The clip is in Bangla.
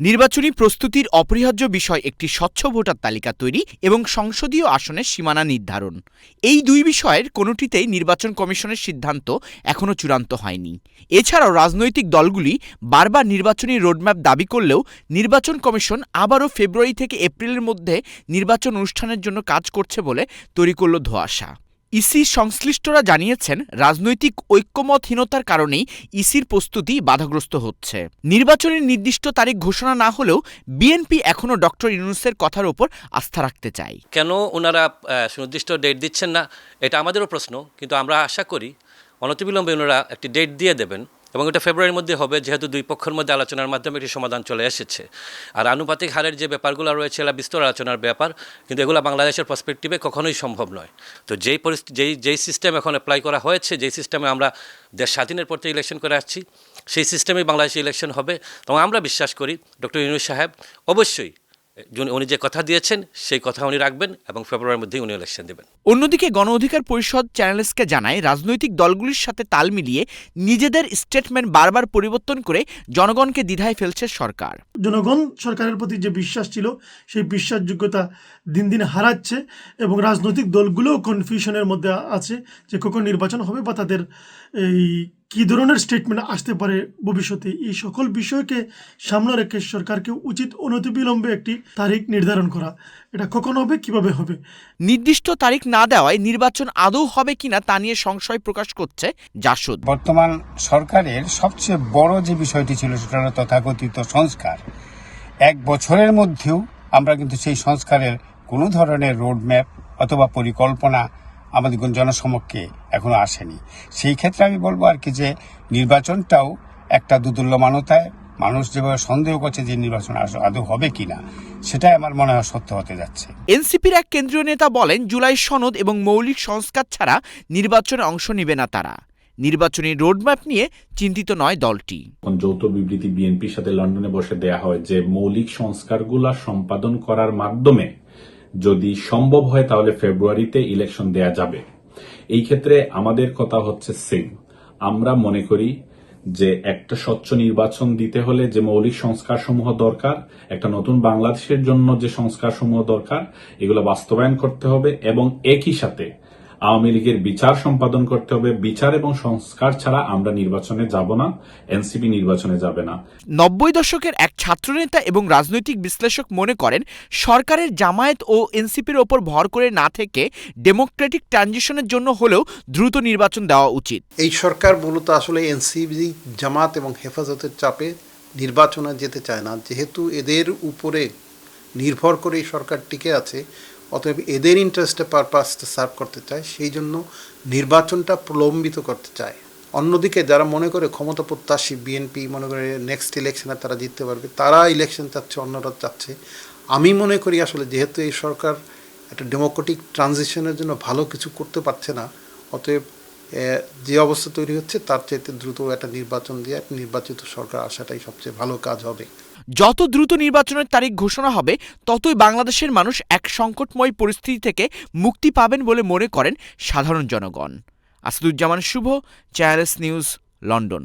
নির্বাচনী প্রস্তুতির অপরিহার্য বিষয় একটি স্বচ্ছ ভোটার তালিকা তৈরি এবং সংসদীয় আসনের সীমানা নির্ধারণ। এই দুই বিষয়ের কোনোটিতেই নির্বাচন কমিশনের সিদ্ধান্ত এখনও চূড়ান্ত হয়নি। এছাড়াও রাজনৈতিক দলগুলি বারবার নির্বাচনী রোডম্যাপ দাবি করলেও নির্বাচন কমিশন আবারও ফেব্রুয়ারি থেকে এপ্রিলের মধ্যে নির্বাচন অনুষ্ঠানের জন্য কাজ করছে বলে তৈরি করল ধোঁয়াশা। ইসি সংশ্লিষ্টরা জানিয়েছেন, রাজনৈতিক ঐক্যমতহীনতার কারণেই ইসির প্রস্তুতি বাধাগ্রস্ত হচ্ছে। নির্বাচনের নির্দিষ্ট তারিখ ঘোষণা না হলেও বিএনপি এখনও ডক্টর ইউনুসের কথার ওপর আস্থা রাখতে চায়। কেন ওনারা সুনির্দিষ্ট ডেট দিচ্ছেন না? এটা আমাদেরও প্রশ্ন, কিন্তু আমরা আশা করি অনতিবিলম্বে ওনারা একটি ডেট দিয়ে দেবেন। এবং এটা ফেব্রুয়ারির মধ্যে হবে, যেহেতু দুই পক্ষের মধ্যে আলোচনার মাধ্যমে একটি সমাধান চলে এসেছে। আর আনুপাতিক হারের যে ব্যাপারগুলো রয়েছে, এগুলো বিস্তর আলোচনার ব্যাপার, কিন্তু এগুলো বাংলাদেশের পার্সপেক্টিভে কখনোই সম্ভব নয়। তো যেই পরিস্থিতি যেই যেই সিস্টেম এখন অ্যাপ্লাই করা হয়েছে, যেই সিস্টেমে আমরা দেশ স্বাধীনের পর থেকে ইলেকশন করে আসছি, সেই সিস্টেমেই বাংলাদেশে ইলেকশন হবে। এবং আমরা বিশ্বাস করি ডক্টর ইউনুস সাহেব অবশ্যই উনি যে কথা দিয়েছেন সেই কথা উনি রাখবেন এবং ফেব্রুয়ারির মধ্যেই উনি ইলেকশন দেবেন। অন্যদিকে গণ অধিকার পরিষদ চ্যানেলসকে জানায় রাজনৈতিক দলগুলির সাথে তাল মিলিয়ে নিজেদের স্টেটমেন্ট বারবার পরিবর্তন করে জনগণকে দ্বিধায় ফেলছে সরকার। জনগণ সরকারের প্রতি যে বিশ্বাস ছিল সেই বিশ্বাসযোগ্যতা দিন দিন হারাচ্ছে এবং রাজনৈতিক দলগুলোও কনফিউশনের মধ্যে আছে যে কখন নির্বাচন হবে বা তাদের এই কী ধরনের স্টেটমেন্ট আসতে পারে ভবিষ্যতে? এই সকল বিষয়কে সামনে রেখে সরকারকে উচিত অনতিবিলম্বে একটি তারিখ নির্ধারণ করা। এটা কখন হবে? কীভাবে হবে? নির্দিষ্ট তারিখ না দেওয়ায় নির্বাচন আদৌ হবে কিনা তা নিয়ে সংশয় প্রকাশ করছে জাসদ। বর্তমান সরকারের সবচেয়ে বড় যে বিষয়টি ছিল সেটা হলো তথাকথিত সংস্কার। এক বছরের মধ্যেও আমরা কিন্তু সেই সংস্কারের কোনো ধরনের রোডম্যাপ অথবা পরিকল্পনা আমাদের জনসমক্ষে এখনও আসেনি। সেই ক্ষেত্রে আমি বলব আর কি যে নির্বাচনটাও একটা দুদুল্যমানতায় মানুষ যেভাবে সন্দেহ করছে যে নির্বাচন আস- আদৌ হবে কিনা সেটাই আমার মনে হয় সত্য হতে যাচ্ছে। এনসিপির এক কেন্দ্রীয় নেতা বলেন জুলাই সনদ এবং মৌলিক সংস্কার ছাড়া নির্বাচনে অংশ নেবে না তারা। নির্বাচনী রোডম্যাপ নিয়ে চিন্তিত নয় দলটি। যৌথ বিবৃতি বিএনপির সাথে লন্ডনে বসে দেয়া হয় যে মৌলিক সংস্কারগুলা সম্পাদন করার মাধ্যমে যদি সম্ভব হয় তাহলে ফেব্রুয়ারিতে ইলেকশন দেয়া যাবে। এই ক্ষেত্রে আমাদের কথা হচ্ছে সেম আমরা মনে করি যে একটা স্বচ্ছ নির্বাচন দিতে হলে যে মৌলিক সংস্কার সমূহ দরকার, একটা নতুন বাংলাদেশের জন্য যে সংস্কার সমূহ দরকার, এগুলো বাস্তবায়ন করতে হবে এবং একই সাথে আওয়ামী লীগের বিচার সম্পাদন করতে হবে। বিচার এবং সংস্কার ছাড়া আমরা নির্বাচনে যাব না এনসিপি নির্বাচনে যাবে না। নব্বই দশকের এক ছাত্রনেতা এবং রাজনৈতিক বিশ্লেষক মনে করেন সরকারের জামায়াত ও এনসিপির ওপর ভর করে না থেকে ডেমোক্রেটিক ট্রানজিশনের জন্য হলেও দ্রুত নির্বাচন দেওয়া উচিত। এই সরকার মূলত আসলে এনসিবি জামাত এবং হেফাজতের চাপে নির্বাচনে যেতে চায় না। যেহেতু এদের উপরে নির্ভর করে এই সরকার টিকে আছে অতএব এদের ইন্টারেস্টে পারপাসটা সার্ভ করতে চায়, সেই জন্য নির্বাচনটা প্রলম্বিত করতে চায়। অন্যদিকে যারা মনে করে ক্ষমতা প্রত্যাশী বিএনপি মনে করে নেক্সট ইলেকশনে তারা জিততে পারবে, তারা ইলেকশন চাচ্ছে, অন্যরা চাচ্ছে। আমি মনে করি আসলে যেহেতু এই সরকার একটা ডেমোক্রেটিক ট্রানজিশনের জন্য ভালো কিছু করতে পারছে না, অতএব যে অবস্থা তৈরি হচ্ছে, তার চাইতে দ্রুত একটা নির্বাচন দিয়ে একটা নির্বাচিত সরকার আসাটাই সবচেয়ে ভালো কাজ হবে। যত দ্রুত নির্বাচনের তারিখ ঘোষণা হবে, ততই বাংলাদেশের মানুষ এক সংকটময় পরিস্থিতি থেকে মুক্তি পাবেন বলে মনে করেন সাধারণ জনগণ। Asaduzzaman Shuvo Channel S news, London.